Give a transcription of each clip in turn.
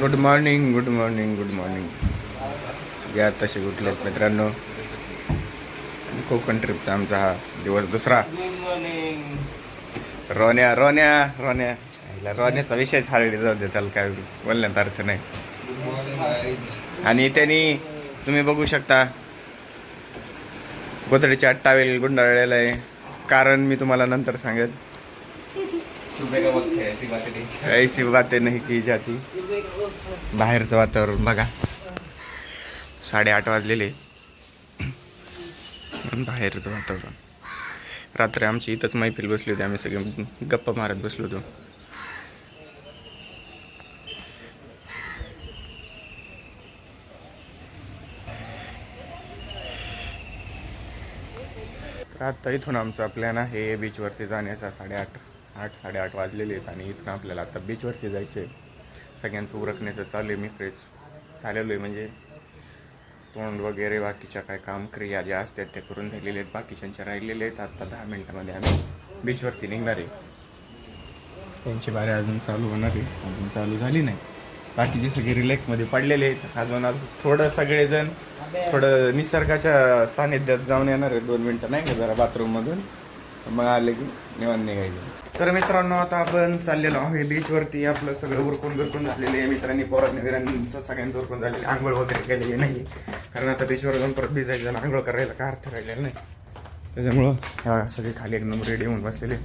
Good morning good morning good morning या तसे उठलेत मित्रांनो. कोकण ट्रिपचा आमचा हा दिवस दुसरा. रोन्या रोन्या रोन्या. रोण्याचा रोन्याचा विषयच हारडी जाऊ दे त्याला काय बोलण्यात अर्थ नाही. आणि त्यांनी तुम्ही बघू शकता गोदडीच्या टावेल गुंडाळलेलं आहे. कारण मी तुम्हाला नंतर सांगेल ऐसी बातें नहीं. की जाती. बाहेरचं वातावरण बघा. साडेआठ वाजलेले. बाहेरचं वातावरण. रात्री आमची इथंच मैफिल बसली होती आम्ही सगळे गप्पा मारत बसलो होतो. तर आत्ता इथून आमचा प्लॅन आहे बीचवरती जाण्याचा साडेआठ. आठ साडेआठ वाजलेले आहेत आणि इथून आपल्याला आता बीचवरती जायचं आहे सगळ्यांचं उरकण्याचं चालू आहे मी फ्रेश झालेलो आहे. म्हणजे तोंड वगैरे बाकीच्या काय काम क्रिया ज्या असतात त्या करून झालेल्या आहेत. बाकीच्यांच्या राहिलेले आहेत. आत्ता दहा मिनटामध्ये आम्ही बीचवरती निघणार आहे. त्यांची बारे अजून चालू होणार आहे. अजून चालू झाली नाही. बाकीचे सगळे रिलॅक्समध्ये पडलेले आहेत अजून आज थोडं सगळेजण थोडं निसर्गाच्या सानिध्यात जाऊन येणार आहे दोन मिनटं नाही का जरा बाथरूममधून मग आले की निवांत निघायचं. तर मित्रांनो आता आपण चाललेलो आहे बीचवरती आपलं सगळं उरकून बिरकून झालेलं आहे. मित्रांनी पोरांनी विरांचं सगळ्यांचं उरकून झालेलं आहे. आंघोळ वगैरे केलेली नाही. कारण आता बीचवर जाऊन परत भिजायचं आणि आंघोळ करायला काय अर्थ राहिलेला नाही. त्याच्यामुळं हा सगळे खाली एकदम रेडी होऊन बसलेले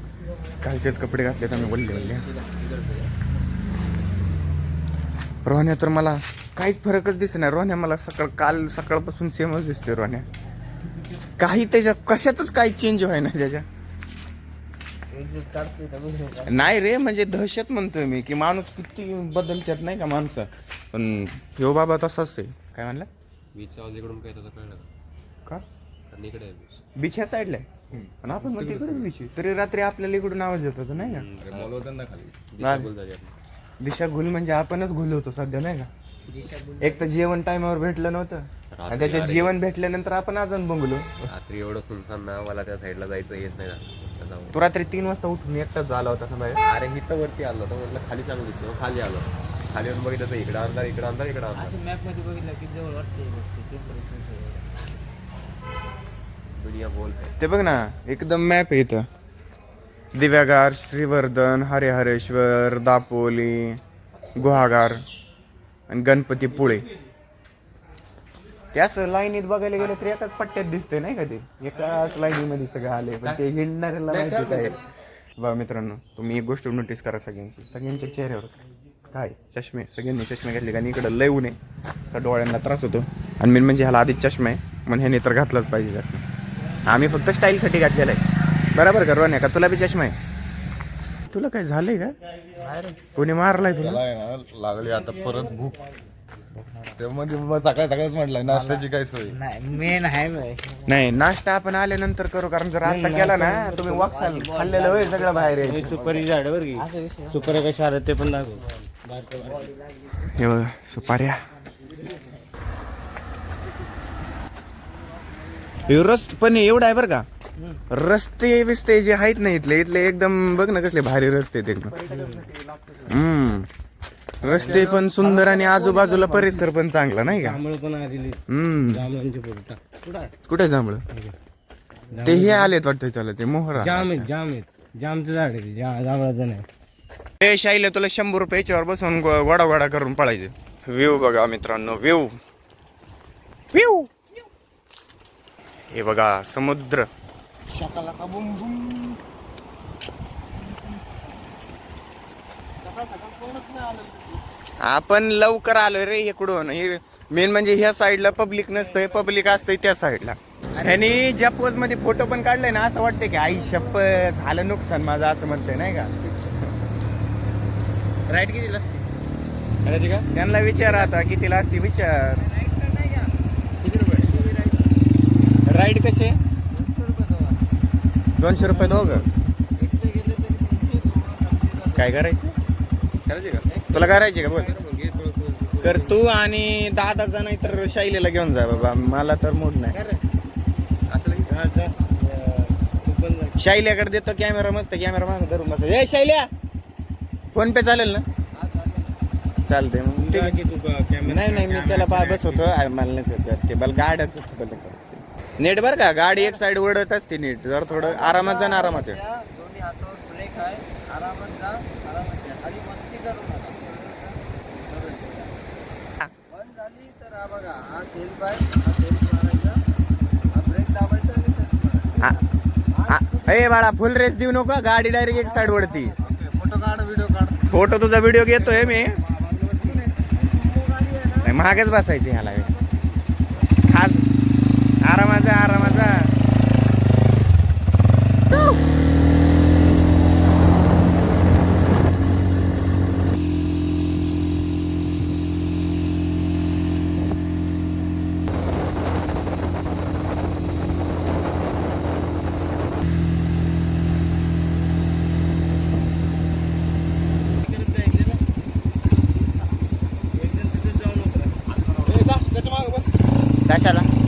कालचेच कपडे घातलेत आम्ही बोलले बोलले रोहण्या तर मला काहीच फरकच दिसत नाही. रोहण्या मला सकाळ काल सकाळपासून सेमच दिसते रोहण्या. काही त्याच्या कशातच काही चेंज व्हाय ना त्याच्या. नाही रे म्हणजे दहशत म्हणतोय मी की माणूस किती बदलतात नाही का माणसं? पण ह्यो बाबा तसाच आहे. काय म्हणला? आवाज इकडून काय त्याचा कळलं? का? आणि इकडे आहे बीच. बीच ह्या साईडला आहे? पण आपण मग तिकडेच बीच आहे. तरी रात्री आपल्याला इकडून आवाज येत होता नाही का? मॉल होता ना खाली. नाही. दिशा घुल म्हणजे आपणच घुल होतो सध्या नाही का? एक तर जेवण टाइमावर भेटलं नव्हतं. आणि त्याच्यात अरे. जेवण भेटल्यानंतर आपण अजून बंगलो. रात्री एवढं सुनसान ना मला त्या साईडला जायचं हेच नाही झालं. जाऊ. तू रात्री तीन वाजता उठून एकटाच आला होता ना बाहेर? अरे इथं वरती आलो तर म्हटलं खाली चांगलं दिसलं मग खाली आलो. खाली येऊन बघितलं तर इकडं अंधार इकडं अंधार इकडं अंधार. असं मॅपमध्ये बघितलं की जवळ वाटते दुनिया बोल ते बघ ना एकदम मॅप आहे इथं. दिव्यागार श्रीवर्धन हरेहरेश्वर दापोली गुहागार आणि गणपतीपुळे त्याच लाईनीत बघायला गेलं तर एकाच पट्ट्यात दिसतंय नाही का ते? एकाच लाईनीमध्ये सगळं आले पण ते हिंडणाऱ्याला माहिती काय बघा मित्रांनो तुम्ही एक गोष्ट नोटीस करा सगळ्यांची. सगळ्यांच्या चेहऱ्यावर. काय? चष्मे. सगळ्यांनी चष्मे घातले कारण इकडं लय ऊन आहे. तर डोळ्यांना त्रास होतो. आणि मेन म्हणजे ह्याला आधीच चष्मा आहे. म्हणून ह्याने तर घातलाच पाहिजे आम्ही फक्त स्टाईलसाठी घातलेला आहे. बरोबर का रोन्या का तुला बी चष्मा आहे? तुला काय झालंय का? कोणी मारलाय तुला? लागली आता परत भूक. मग सकाळी सकाळीच म्हटलंय नाश्त्याची काय सोय? नाही मेन आहे नाही नाश्ता आपण आल्यानंतर करू कारण जर आता केला ना तुम्ही वाकसाल खाल्लेलं होय सगळं बाहेर आहे. सुपारी झाड बर की. सुपारी कशा आलं ते पण दाखव. हे बघ, सुपाऱ्या. हे पण एवढं आहे बरं का? रस्ते बिस्ते जे आहेत ना इथले इथले एकदम बघ ना कसले भारी रस्ते आहेत एकदम. हम्म. रस्ते पण सुंदर आणि आजूबाजूला परिसर पण चांगला नाही का? जांभळ पण आलेली हम्म. जांभळांची पोटा कुठं कुठे जांभळ? ते हे आलेत वाटतं त्याला ते मोहरा. जाम आहेत जाम आहेत. जामचं झाड आहे ते जा- जांभळाचं नाही. ए शाईला तुला शंभर रुपये याच्यावर बसून गो- गोडा गोडा करून पळायचे. व्ह्यू बघा मित्रांनो व्ह्यू. व्ह्यू! हे बघा समुद्र. आपण लवकर आलोय रे इकडून. हे मेन म्हणजे ह्या साईडला पब्लिक नसतंय पब्लिक असतंय त्या साईडला आणि ज्या पोजमध्ये फोटो पण काढलाय ना असं वाटतंय की आई शप्प झालं नुकसान माझं असं म्हणतंय नाही का? राईट किती असते? करायची का? त्यांना विचार आता कितीला असते विचार. राईड कसे? दोनशे रुपये दोघ. काय करायचं? करायचे का? तुला करायचे का? बोल. तर तू आणि दादा जण तर शाईलीला घेऊन जा बाबा. मला तर मूड नाही. शाईल्याकडे देतो कॅमेरा मस्त कॅमेरा मागं धरून बस. ए शाईल्या फोन पे चालेल ना? चालते मग. नाही नाही मी त्याला पा बसवतो. मला नाही ते बल गाड्याच नेट बरं का गाडी एक साईड उडत असते नीट. जर थोडं आरामात जा ना आरामात. ये. दोन्ही हातावर ब्रेक आहे. आरामात जा आरामात या. आणि मस्ती करू नका. बंद झाली तर हा बघा हा सेल्फ आहे. हा सेल्फ मारायचा. हा ब्रेक दाबायचा आणि सेल्फ आ- आ- ए बाळा फुल रेस देऊ नको गाडी डायरेक्ट एक साईड वरती. फोटो काढ व्हिडिओ काढ. फोटो तुझा व्हिडिओ घेतोय मी. नाही, महागच बसायचे ह्याला. आरामाचा आरामाचा कशाला अय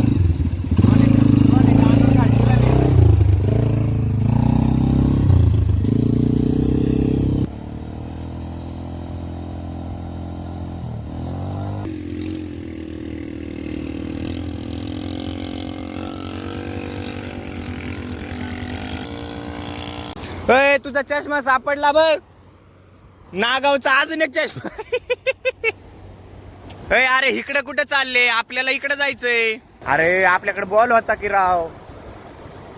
तुझा चष्मा सापडला बघ. नागावचा अजून एक चष्मा. अरे इकडे कुठे चालले? आपल्याला इकडे जायचंय. अरे आपल्याकडे बॉल होता की राव?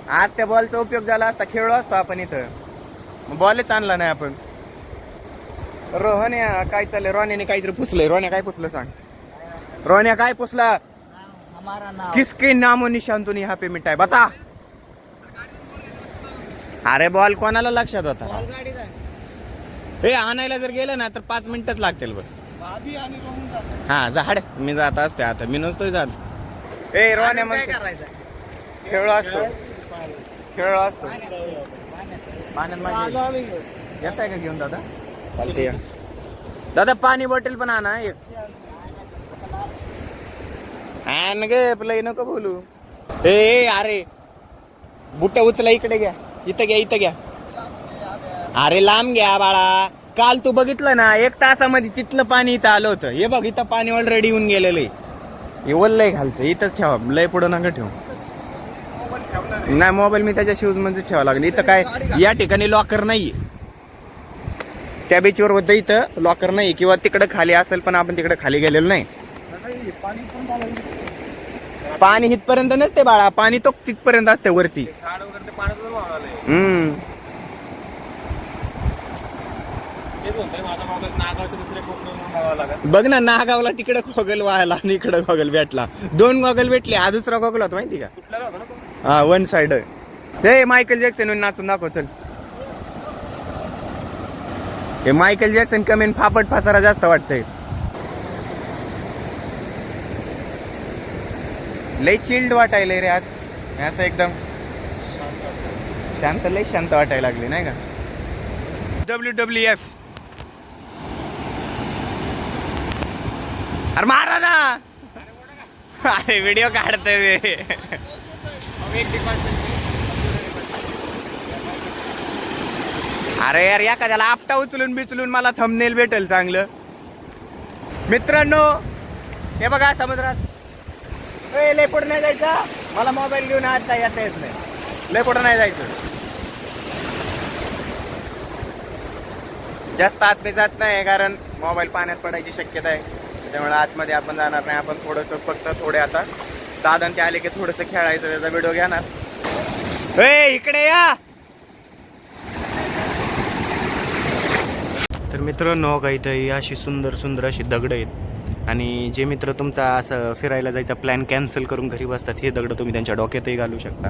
आज त्या बॉलचा उपयोग झाला असता खेळलो असतो आपण इथं. बॉलच आणला नाही आपण. रोहन्या काय चाललंय? रोहन्याने काहीतरी पुसलंय. रोहन्या काय पुसलं सांग? रोहन्या काय पुसला? किसके नामो निशान तो यहाँ पे मिटा है बता. अरे बॉल कोणाला लक्षात होता? हे आणायला जर गेलं ना तर पाच मिनिटच लागतील बघ. हा झाड. मी जात असते आता. मी नसतोय जात. ए करायचं खेळ असतो. खेळ असतो. येत आहे का घेऊन दादा? चालते दादा पाणी बॉटल पण आणा. एक. आण गे लय नको बोलू. ए, अरे बुट्या उचला इकडे घ्या. इथं घ्या इथं घ्या. अरे लांब घ्या बाळा. काल तू बघितलं ना एक तासामध्ये तिथलं पाणी इथं आलं होतं. हे बघ इथं पाणी ऑलरेडी येऊन गेलेलं आहे. हे लय घालचं इथंच ठेवा. लय पुढं नका ठेवू. नाही मोबाईल मी त्याच्या शूजमध्ये ठेवा लागले. इथं काय या ठिकाणी लॉकर नाहीये. त्या बीचवर होतं इथं. लॉकर नाही किंवा तिकडं खाली असेल पण आपण तिकडे खाली गेलेलो नाही. पाणी इथपर्यंत नसते बाळा. पाणी तो तिथपर्यंत असते वरती. हम्म. बघ ना नागावला तिकडे गॉगल व्हायला आणि इकडे गॉगल भेटला. दोन गॉगल भेटले हा दुसरा गॉगल होता माहिती का? हा वन साइड. हे मायकल जॅक्सन नाचून दाखव चल. हे मायकल जॅक्सन कमेन फापट फासारा जास्त वाटतंय. लय चिल्ड वाटायलंय रे आज. असं एकदम. शांत लय शांत वाटायला लागली नाही का? डब्ल्यू डब्ल्यू एफ अरे मारा ना! अरे व्हिडिओ काढतोय मी. अरे यार एखाद्याला आपटा उचलून बिचलून मला थंबनेल भेटेल चांगलं. मित्रांनो हे बघा समुद्रात. ए लय पुढं नाही जायचं. मला मोबाईल घेऊन आता येता येत नाही. लय पुढं नाही जायचं. जास्त आत मी जात नाही कारण मोबाईल पाण्यात पडायची शक्यता आहे. त्यामुळे आतमध्ये आपण जाणार नाही. आपण थोडंसं फक्त थोडे आता दादांचे ते आले की थोडंसं खेळायचं त्याचा व्हिडिओ घेणार. ए इकडे या! तर मित्रांनो का इथं ही अशी सुंदर सुंदर अशी दगड आहेत. आणि जे मित्र तुमचा असं फिरायला जायचा प्लॅन कॅन्सल करून घरी बसतात हे दगड तुम्ही त्यांच्या डोक्यातही घालू शकता.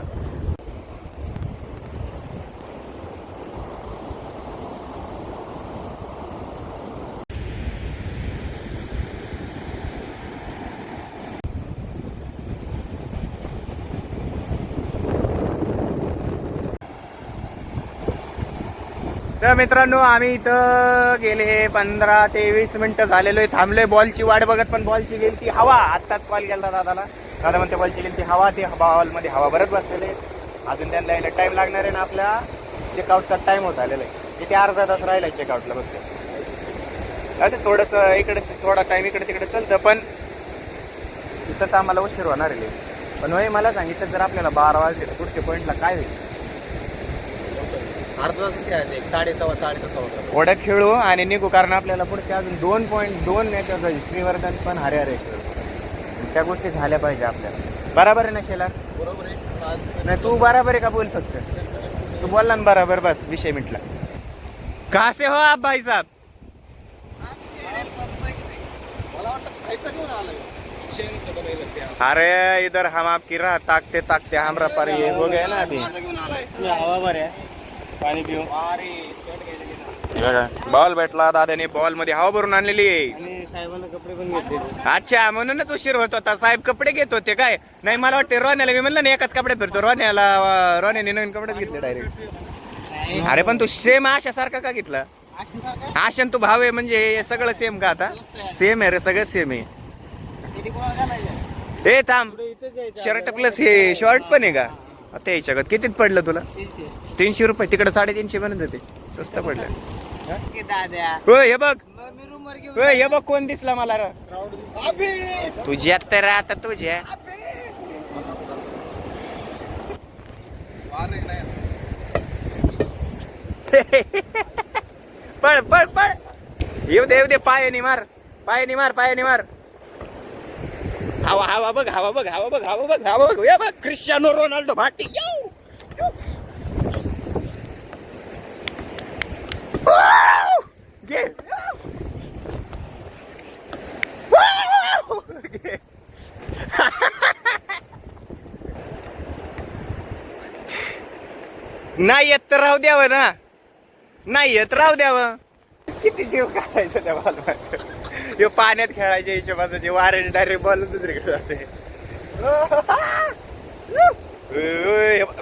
तर मित्रांनो आम्ही इथं गेले पंधरा ते वीस मिनटं झालेलो आहे थांबलोय. बॉलची वाट बघत पण बॉलची गेली ती हवा. आत्ताच कॉल केला दादाला. दादा म्हणते बॉलची गेली ती हवा. ती बॉलमध्ये हवा भरत बसलेले. अजून त्यांना यायला टाईम लागणार आहे ना आपल्या चेकआउटचा टाईम होत आलेला आहे. किती अर्धा तास राहिला आहे चेकआउटला बघते. आता थोडंसं इकडे थोडा टाईम इकडे तिकडे चलतं पण इथंच आम्हाला उशीर होणार आहे. पण वय मला सांगितलं जर आपल्याला बारा वाजले तर पुढच्या पॉईंटला काय होईल? अर्धा तास खेळायचं एक साडे सव्वा साडे सव्वा ओढ्या खेळू आणि निघू कारण आपल्याला पुढचे अजून दोन पॉईंट दोन याच्यात जाईल श्रीवर्धन पण हरे हरे खेळू. त्या गोष्टी झाल्या पाहिजे आपल्याला. बराबर आहे ना शेला बरोबर आहे. नाही तू बराबर आहे का बोल फक्त? तू बोलला ना बराबर बस विषय मिटला. कहा से हो आप भाई साहब? अरे इधर हम आपकी राह ताकते ताकते हमरा पर ये हो गया ना अभी। हवा बरं आहे. पाणी पिऊ. बॉल भेटला दादाने बॉलमध्ये हवा भरून आणलेली. आणि साहेबांना कपडे पण घेतले. अच्छा म्हणूनच उशीर होत होता. साहेब कपडे घेत होते काय? नाही मला वाटते रोन्याला मी म्हणलं ना एकाच कपडे फिरतो. रोन्याला अं, रोन्याने नवीन कपडेच घेतले डायरेक्ट अरे पण तू सेम आशासारखा का घेतला? आशन तू भाव आहे म्हणजे सगळं सेम का आता? सेम आहे. रे सगळं सेम आहे. ए थांब. शर्ट प्लस हे शॉर्ट पण आहे का? आता याच्या कितीत पडलं तुला? तीनशे. रुपये. तिकडे साडेतीनशे म्हणत होते स्वस्त पडलं. हे? बघ. हे बघ कोण दिसला मला. र तुझ्या तर आता तुझ्या पळ पळ पळ. येऊ दे येऊ दे. पायाने मार. पायाने मार पायाने मार. हवा हवा बघ हवा बघ हवा बघ हवा बघ हवा बघ. हे बघ क्रिस्टियानो रोनाल्डो भाटी. घे नाही येत तर राहू द्यावं ना. नाही येत राहू द्यावं. किती जीव काढायचं त्या मला ते पाण्यात खेळायच्या हिशोबाचं जे वारे डायरेक्ट बॉल दुसरीकडे जाते.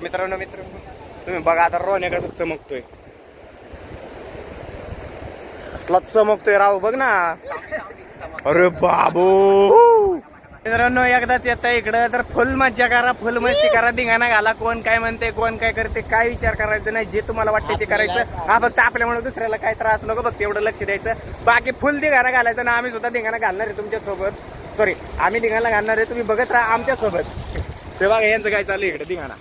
मित्रांनो मित्र तुम्ही बघा आता रोने कसं चमकतोय. असला चमकतोय राव बघ ना. अरे बाबू. मित्रांनो एकदाच येत इकडं. तर फुल मज्जा करा फुल मस्ती करा. धिंगाणा घाला. कोण काय म्हणते कोण काय करते काय विचार करायचं नाही. जे तुम्हाला वाटते ते करायचं. हा फक्त आपल्यामुळे दुसऱ्याला काय त्रास नको फक्त एवढं लक्ष द्यायचं. बाकी फुल धिंगाणा घालायचं ना आम्ही सुद्धा धिंगाणा घालणार आहे तुमच्यासोबत. सॉरी आम्ही धिंगाणा घालणार आहे. तुम्ही बघत राहा आमच्यासोबत. ते बघा यांचं काय चालू आहे इकडे धिंगाणा.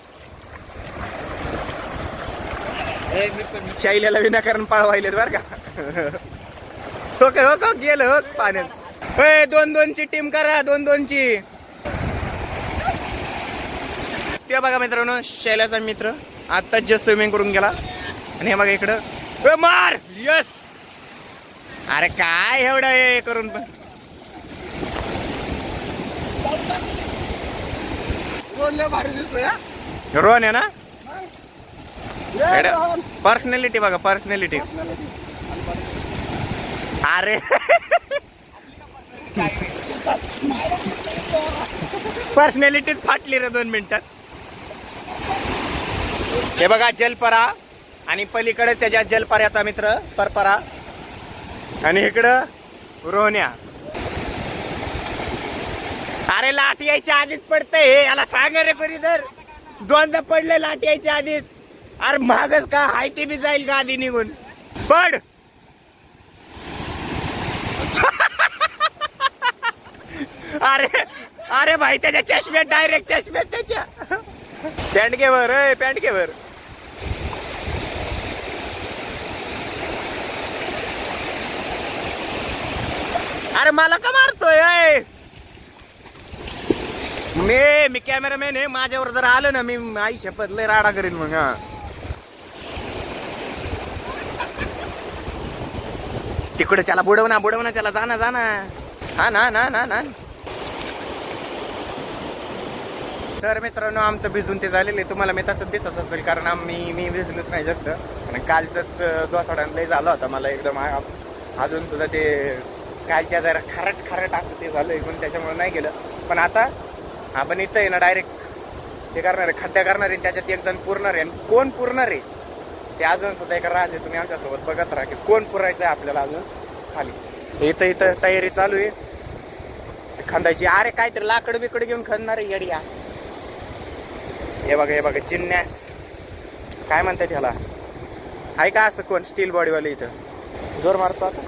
शैल्याला विनाकारण पाळवायलेत बरं का. हो का हो का गेलं हो पाण्यात. होय दोन दोनची टीम करा दोन दोनची ते बघा मित्रांनो शैलाचा मित्र आत्ताच जस्ट स्विमिंग करून गेला. आणि हे बघा इकडं. ए, मार! यस अरे काय एवढं हे करून पण? रोहन आहे ना? पर्सनॅलिटी बघा पर्सनॅलिटी अरे. पर्सनॅलिटीच फाटली रे दोन मिनिटात. हे बघा जलपरा आणि पलीकडे त्याच्या जलपऱ्याचा मित्र परपरा. आणि इकडं रोहण्या अरे लाट यायच्या आधीच पडतंय हे. याला सांग रे कोणी तर दोनदा पडले लाट यायच्या आधीच. अरे महागच का? हाय ते बी जाईल का आधी निघून. पड. अरे अरे भाई त्याच्या चष्म्यात डायरेक्ट चष्म्यात त्याच्या. पॅन्ट घे अय पॅन्ट घे अरे मला का मारतोय अय मी मी कॅमेरामॅन आहे माझ्यावर जर आलं ना मी आई शपथ लय राडा करीन मग हा. तिकडे त्याला बुडव ना बुडव ना त्याला जाना जाना. ना हा ना ना ना ना. तर मित्रांनो आमचं भिजून ते झालेलं आहे. तुम्हाला मी तसंच दिसत असेल कारण आम्ही मी भिजलोच नाही जास्त. कारण कालचंच दोसाड्यानं लय झालं होता मला एकदम. अजून सुद्धा ते कालच्या जरा खरट खरट असं ते झालं म्हणून त्याच्यामुळे नाही गेलं. पण आता आपण इथं आहे ना डायरेक्ट हे करणार आहे खड्डा करणार आहे त्याच्यात एक जण पुरणार आहे. आणि कोण पुरणार आहे? ते अजून सुद्धा एक राहिले तुम्ही आमच्यासोबत बघत राहा की कोण पुरायचं आहे आपल्याला अजून खाली. इथं इथं तयारी चालू आहे. ते खंदायची अरे काहीतरी लाकड बिकड घेऊन खणणार आहे येड्या. हे बघा हे बघा जिमनॅस्ट काय म्हणतात ह्याला? आहे का असं कोण स्टील बॉडीवाले इथं? जोर मारतो आता.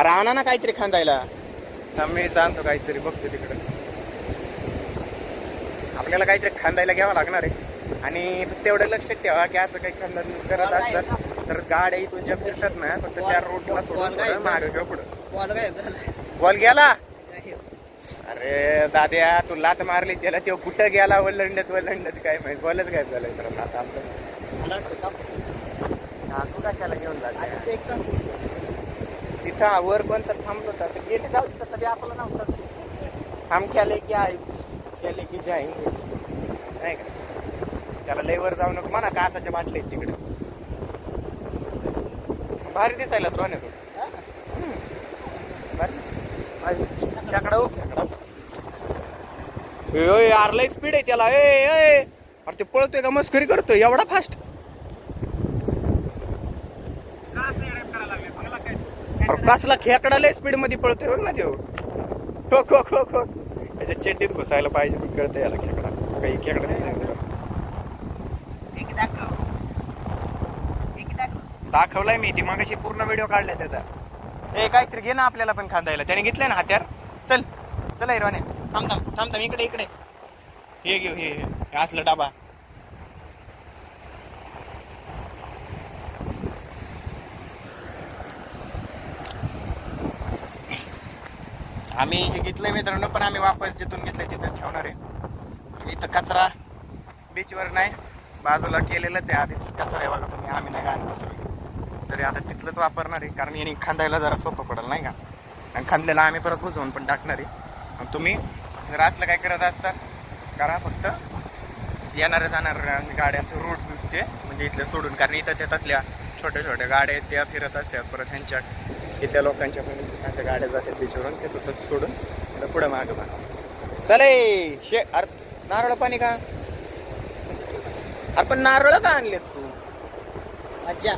अरे आणा ना काहीतरी खांदायला. मी जाणतो काहीतरी बघतो तिकडे. आपल्याला काहीतरी खांदायला घ्यावं लागणार आहे. आणि फक्त एवढं लक्षात ठेवा की असं काही खांदा करत असतात तर गाड्या इथून ज्या फिरतात ना फक्त त्या रोडला सोडून मागे घेऊ पुढं. बॉल गेला? अरे दाद्या तू लात मारली त्याला तो कुठं गेला वल्लंडत वल्लंडत काय माहीत? बॉलच काय झालं तर आता आमचं. तू कशाला घेऊन जाते तिथं वर कोण तर थांबलो होता तर गेले जाऊ तसं बी आपलं नव्हतं हम केले की आहे केले की जाईन नाही का? त्याला लय वर जाऊ नको म्हणा काचाच्या बाटल्या आहेत तिकडे. भारी दिसायला तो त्याकडं हो त्याकडं ए, ओय, यार लय स्पीड आहे त्याला. ए ए अरे ते पळतोय का? मस्करी करतोय. एवढा फास्ट अरे कसला खेकडा लय स्पीडमध्ये पळतोय बघ ना देव खो खो खो खो. त्याच्या चेड्डीत घुसायला पाहिजे पण कळतं याला खेकडा. काही खेकडा नाही. दाखवलाय मी. ती मागाशी पूर्ण व्हिडिओ काढलाय त्याचा. ए काहीतरी घे ना आपल्याला पण खांदायला. त्याने घेतलंय ना हात्यार? चला हिरवाने थांब थांब थांब थांब इकडे इकडे. हे घेऊ हे हे. असलं डाबा. आम्ही हे घेतलंय मित्रांनो पण आम्ही वापस जिथून घेतलंय तिथं ठेवणार आहे. इथं कचरा बीचवर नाही बाजूला केलेलंच आहे. आधीच कचरा आहे बघा तुम्ही आम्ही नाही घाण पसरवली तरी आता तिथलंच वापरणार आहे कारण याने खांदायला जरा सोपं पडेल नाही का? आणि खांदलेला आम्ही परत बुजवून पण टाकणार आहे. तुम्ही जर असलं काय करत असता? करा फक्त. येणाऱ्या जाणार गाड्यांचं रूट ते म्हणजे इथले सोडून. कारण इथं त्या तसल्या छोट्या छोट्या गाड्या त्या फिरत असतात. परत ह्यांच्या इथल्या लोकांच्या पण ह्यांच्या गाड्या जातात बीचवरून ते फक्त सोडून इकडं पुढं मागं मागं. चले! शे अरे नारळ पाणी का? अरे पण नारळ का आणलेत तू? अच्छा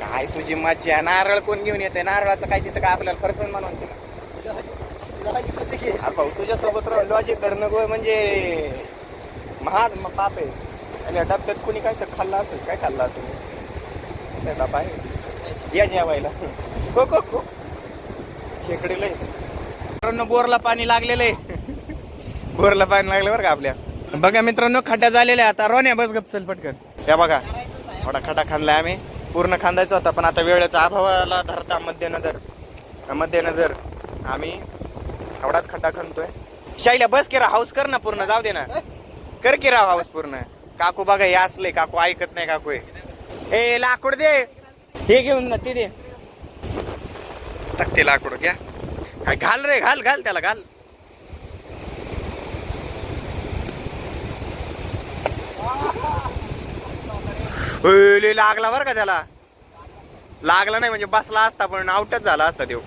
काय तुझी मज्जा? नारळ कोण घेऊन येते नारळाचं काय तिथं काय आपल्याला फरसन म्हणून? भाऊ तुझ्यासोबत राहून लॉजिक करणं गो म्हणजे महाग मग पाप आहे. आणि या डब्यात कोणी काय तर खाल्लं असेल काय खाल्लं असेल? काय डबा आहे? या जेवायला. हो, हो, हो. खो खो खो खेकडीला मित्रांनो बोरला पाणी लागलेलं आहे. बोरला पाणी लागलं बरं का आपल्या. बघा मित्रांनो खड्डा झालेल्या आहे. आता रोण्या बस गप चल पटकन. या बघा. थोडा खड्डा खाल्लाय आम्ही. पूर्ण खांदायचा होता पण आता वेळेचा अभावाला धरता मध्यनजर. मध्यनजर. आम्ही एवढाच खड्डा खणतोय. शाईला बस की हाऊस कर ना पूर्ण जाऊ दे ना. कर किरा हाऊस पूर्ण. काकू बघा हे असले काकू ऐकत नाही काकू हे. ए लाकूड दे. हे घेऊन ना ते दे. टाकते लाकूड घ्या. काय घाल रे घाल घाल त्याला घाल. लागला बरं का त्याला. लागला नाही म्हणजे बसला असता पण आउटच झाला असता देऊ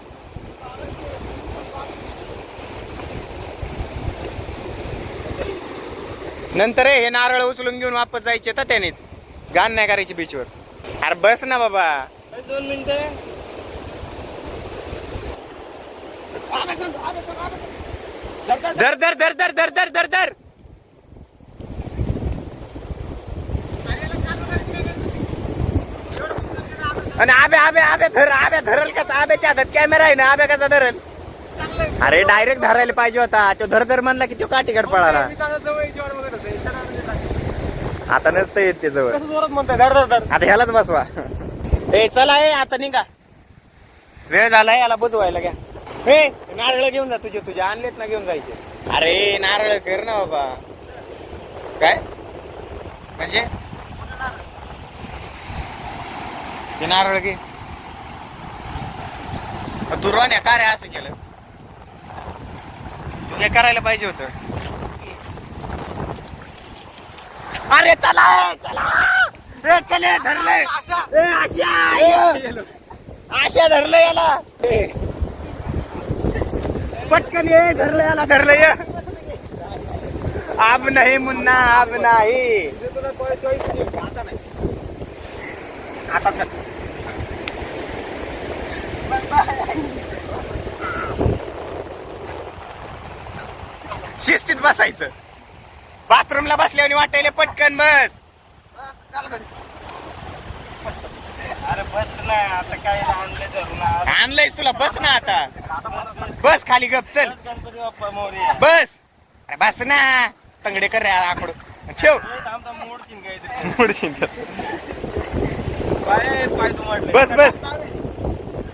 नंतर हे नारळ उचलून घेऊन वापस जायचे तर त्यानेच. गाण नाही करायची बीचवर अरे बस ना बाबा. दोन मिनिटं. धर धर धर धर धर धर धर धर. आणि आबे आबे आबे धर आबे धरल कसा? आब्याच्या हातात कॅमेरा आहे ना? आबे कसा धरल? अरे डायरेक्ट धरायला पाहिजे होता. तो धर धर म्हणला की तो काठीकड पळाला. आता नसतं येत ते जवळ. आता ह्यालाच बसवा. ए चला ए आता निघा. वेळ झालाय याला बुजवायला घ्या. हे नारळ घेऊन जा तुझे तुझे आणलेत ना घेऊन जायचे. अरे नारळ कर ना बाबा. काय? म्हणजे? ते नारळ घे. मग तू रोन्या का रे असं केलं? हे करायला पाहिजे होतं. अरे चला ए, चला. ए, चले धरले. ए, आशा ए, आशा धरलं याला. पटकन ये धरलं याला धरलं ये. आब नाही मुन्ना आब नाही. आता चल. शिस्तीत बसायचं. बाथरूमला बसल्याने वाटायला पटकन बस. अरे बस ना आता काय आणलं धरून आणलंय तुला बस ना आता. बस खाली गप चल. गणपती बाप्पा मोरया. बस. अरे बस ना. तंगडे कर रे आकडू. ठेव. थांब थांब मोडशील काहीतरी मोडशील त्याचं. पाय पाय तू म्हटलं बस बस.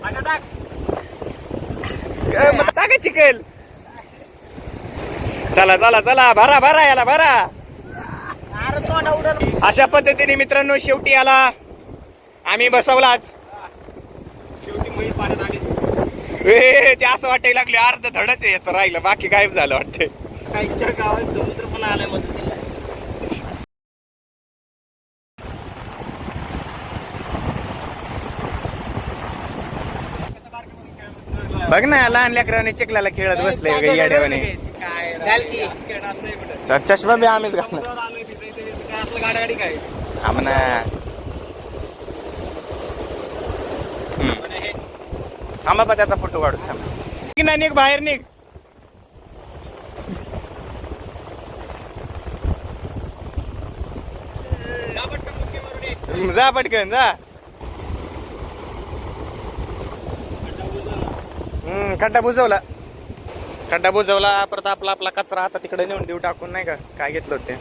आता टाक. अ, मग टाका चिकल चला चला चला भरा भरा याला भरा. अशा पद्धतीने मित्रांनो शेवटी याला आम्ही बसवलाच आली. ए, ते असं वाटायला लागले अर्ध धडच याचं राहिलं बाकी गायब झालं वाटतंय. बघ ना लहान लेकराने चिखलाला खेळत बसले येड्यावाने काय चष्मा बी आम्हीच घालणार. काय? आम्हाला. थांबा बा त्याचा फोटो काढू थांब. निघ ना निघ बाहेर निघ. जा पटकन जा खड्डा बुजवला. खड्डा बुजवला परत आपला आपला कचरा आता तिकडे नेऊन देऊ टाकून नाही का? काय घेतलं होतं